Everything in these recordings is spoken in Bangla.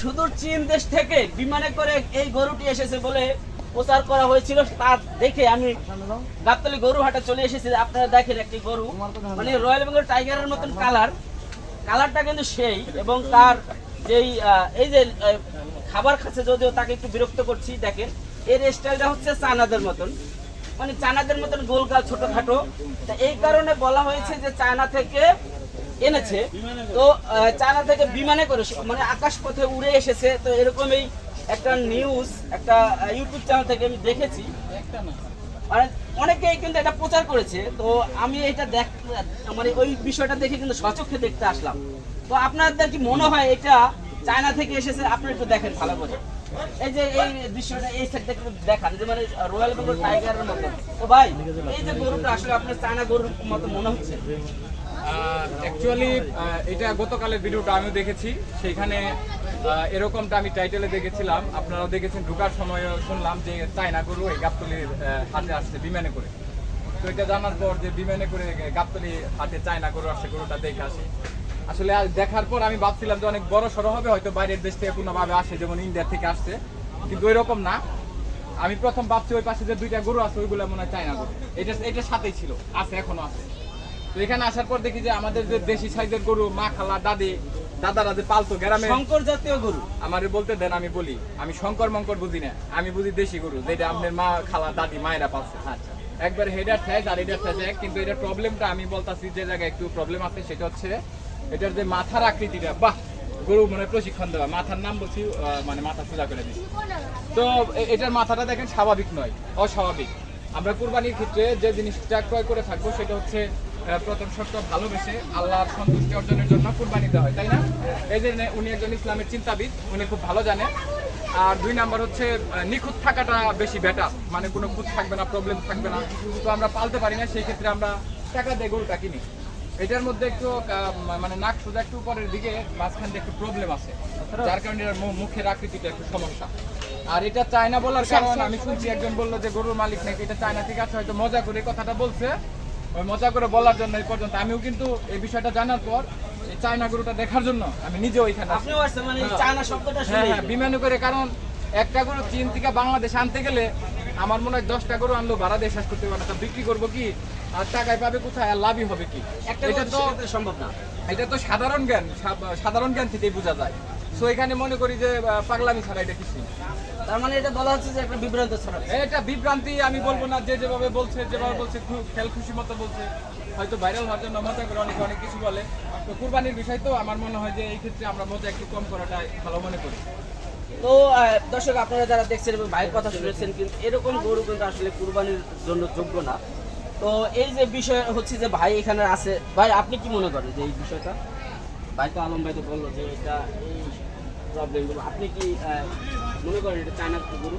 সুদূর চীন দেশ থেকে বিমানে করে এই গরুটি এসেছে বলে প্রচার করা হয়েছিল। তা দেখে আমি গাবতলি গরু হাটে চলে এসেছি। আপনারা দেখেন একটি গরু। মানে রয়্যাল বেঙ্গল টাইগারের মতন কালার। কালারটা কিন্তু সেই এবং তার যেই এই যে খাবার খাচ্ছে যদিও তাকে একটু বিরক্ত করছি, দেখেন। এর স্টাইলটা হচ্ছে চানাদের মতন। মানে চায়নাদের মতন গোলগাল ছোটখাটো। এই কারণে বলা হয়েছে যে চায়না থেকে এনেছে। তো চায়না থেকে বিমানে করে মানে আকাশ পথে উড়ে এসেছে। তো এরকমই একটা নিউজ একটা ইউটিউব চ্যানেল থেকে আমি দেখেছি। মানে অনেকেই কিন্তু এটা প্রচার করেছে। তো আমি এটা দেখ মানে ওই বিষয়টা দেখে কিন্তু সচক্ষে দেখতে আসলাম। তো আপনাদের কি মনে হয় এটা চায়না থেকে এসেছে, আপনি একটু দেখেন ভালো করে। এই যে এই দৃশ্যটা, এই সাইড থেকে দেখান, যে মানে রয়্যাল বেঙ্গল টাইগারের মতো। তো ভাই, এই যে গরুটা আসলে আপনার চায়না গরুর মতো মনে হচ্ছে? অ্যাকচুয়ালি এটা গতকালের ভিডিওটা আমিও দেখেছি। সেইখানে এরকমটা আমি টাইটেলে দেখেছিলাম। আপনারাও দেখেছেন, ঢুকার সময় শুনলাম যে চায়না গরু এই গাবতলির হাতে আসছে বিমানে করে। তো এটা জানার পর যে বিমানে করে গাবতলি হাতে চায়না গরু আসছে, গরুটা দেখে আসি। আসলে দেখার পর আমি ভাবছিলাম যে অনেক বড় সড়ো হবে হয়তো বাইরের দেশ থেকে কোনোভাবে আসে যেমন ইন্ডিয়া থেকে আসছে। কিন্তু এরকম না। আমি প্রথম ভাবছি ওই পাশে যে দুইটা গরু আছে ওইগুলো মনে হয় চায়না গরু। এটা এটার সাথেই ছিল আছে এখনও আছে। তো এখানে আসার পর দেখি যে আমাদের যে দেশি সাইজের গরু মা খালা দাদি দাদারা যে পালতো গ্রামে শঙ্কর জাতীয় গরু। আমার বলতে দেন আমি বলি আমি শঙ্কর মঙ্কর বুঝি না আমি বুঝি দেশি গরু যেটা আপনার মা খালা দাদি মায়েরা পালছে। আচ্ছা। একবার হেডার সাইজ আর এটার সাইজ এক কিন্তু এটার প্রবলেমটা আমি বলতাছি যে জায়গায় একটু প্রবলেম আছে সেটা হচ্ছে এটার যে মাথার আকৃতিটা, বাহ, গরু মানে প্রশিক্ষণ দেওয়া। মাথার নাম বলছি মানে মাথা সোজা করে দিচ্ছি তো এটার মাথাটা দেখেন স্বাভাবিক নয়, অস্বাভাবিক। আমরা কুরবানির ক্ষেত্রে যে জিনিসটা ক্রয় করে থাকব, সেটা হচ্ছে প্রথম শর্ত ভালোবেসে আল্লাহর সন্তুষ্টি অর্জনের জন্য কুরবানি দেওয়া হয়, তাই না? এই যে উনি একজন ইসলামের চিন্তাবিদ, উনি খুব ভালো জানে। আর দুই নাম্বার হচ্ছে নিখুঁত থাকাটা বেশি বেটার মানে কোনো খুঁত থাকবে না প্রবলেম থাকবে না। তো আমরা পালতে পারি না, সেই ক্ষেত্রে আমরা টাকা দিয়ে গরুটা কিনি। এটার মধ্যে একটু মানে নাক সোজা একটু উপরের দিকে মাঝখান দিয়ে একটু প্রবলেম আছে যার কারণে এটার মুখের আকৃতিটা একটু সমস্যা। আর এটা চায়না বলার কারণ আমি শুনছি একজন বলল যে গরুর মালিক নাকি এটা চায়না থেকে আছে হয়তো মজা করে কথাটা বলছে। ওই মজা করে বলার জন্য এই পর্যন্ত। আমিও কিন্তু এই বিষয়টা জানার পর এই চায়না গরুটা দেখার জন্য আমি নিজে ওইখানে মানে হ্যাঁ। শুনে হ্যাঁ বিমানে করে কারণ একটা গরু চীন থেকে বাংলাদেশ আনতে গেলে আমার মনে হয় দশটা গরু আনলো ভাড়া দিয়ে শেষ করতে পারে তা বিক্রি করব কি? আর টাকায় পাবে কোথায়? আর লাভই হবে কি? এটা তো সম্ভব না। এটা তো সাধারণ জ্ঞান। সাধারণ জ্ঞান থেকেই বোঝা যায়। সো এখানে মনে করি যে পাগলামি ছাড়া এটা কিছুই তার মানে এটা বলা হচ্ছে যে একটা বিভ্রান্ত ছড়াচ্ছে এটা বিভ্রান্তি আমি বলব না যে যেভাবে বলছে যেভাবে বলছে খেল খুশি মতো বলছে। হয়তো ভাইরাল হওয়ার জন্য মজা করে অনেকে অনেক কিছু বলে। তো কুরবানির বিষয় তো আমার মনে হয় যে এই ক্ষেত্রে আমরা মজা একটু কম করাটাই ভালো মনে করি। তো দর্শক আপনারা যারা দেখছেন এবং ভাইয়ের কথা শুনেছেন কিন্তু এরকম গরু কিন্তু আসলে কুরবানির জন্য যোগ্য না। তো এই যে বিষয় হচ্ছে যে ভাই এখানে আছে ভাই আপনি কি মনে করেন যে এই বিষয়টা? ভাই তো আলম ভাই তো বলল যে এটা এই প্রবলেমগুলো আপনি কি মনে করেন এটা চায়নার গরু?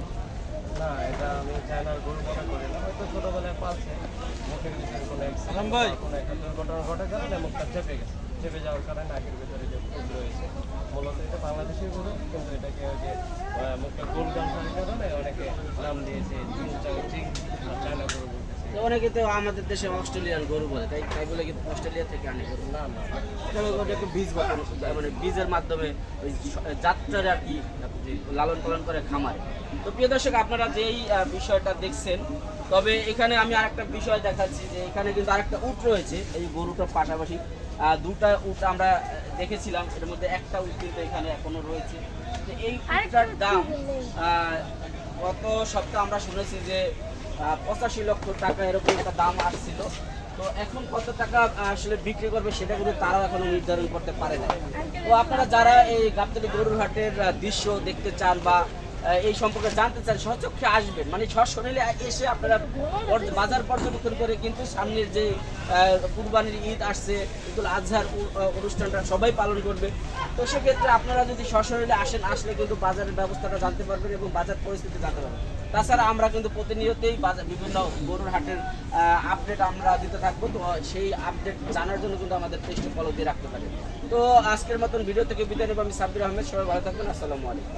না এটা আমি চায়নার গরু মনে করি না। হয়তো ছোটবেলায় পালছে। মুখের ভিতরে কোনো আলম ভাই। কোনো একটা দুর্ঘটনা ঘটে কারণে মুখটা চেপে গেছে। চেপে যাওয়ার কারণে নাকের ভেতরে যে ফুট রয়েছে, মূলত এটা বাংলাদেশের গরু কিন্তু এটাকে ওই যে মুখটা গোল গাল কারণে অনেকে নাম দিয়েছে চিং চাং চিং আর চায়না গরু বলতেছে তো অনেকে তো আমাদের দেশে অস্ট্রেলিয়ান গরু বলে তাই তাই বলে কিন্তু অস্ট্রেলিয়া থেকে আনে গরু। না না এটা ওটা একটু বীজ বপন মানে বীজের মাধ্যমে ওই যাত্রার আর কি লালন পালন করে খামারে। তো প্রিয় দর্শক আপনারা যেই বিষয়টা দেখছেন তবে এখানে আমি আরেকটা বিষয় দেখাচ্ছি যে এখানে কিন্তু আরেকটা উট রয়েছে এই গরুটার পাশাপাশি। দুটা উট আমরা দেখেছিলাম এর মধ্যে একটা উট কিন্তু এখানে এখনও রয়েছে। এই উটটার দাম গত সপ্তাহে আমরা শুনেছি যে পঁচাশি লক্ষ টাকা এরকম একটা দাম আসছিল। তো এখন কত টাকা আসলে বিক্রি করবে সেটা কিন্তু তারা এখনও নির্ধারণ করতে পারে না তো আপনারা যারা এই গাবতলি গরুর হাটের দৃশ্য দেখতে চান বা এই সম্পর্কে জানতে চান সচক্ষে আসবেন। মানে সশরীরে এসে আপনারা বাজার পর্যবেক্ষণ করে কিন্তু সামনের যে কুরবানির ঈদ আসছে, ঈদুল আজহার অনুষ্ঠানটা সবাই পালন করবে। তো সেক্ষেত্রে আপনারা যদি সশরীরে আসেন, আসলে কিন্তু বাজারের ব্যবস্থাটা জানতে পারবেন এবং বাজার পরিস্থিতি জানতে পারবেন। তাছাড়া আমরা কিন্তু প্রতিনিয়তই বাজার বিভিন্ন গরুর হাটের আপডেট আমরা দিতে থাকব। তো সেই আপডেট জানার জন্য কিন্তু আমাদের পেজটি ফলো দিয়ে রাখতে পারেন। তো আজকের মতন ভিডিও থেকে বিদায় নেব। আমি সাব্বির আহমেদ, সবাই ভালো থাকবেন। আসসালামু আলাইকুম।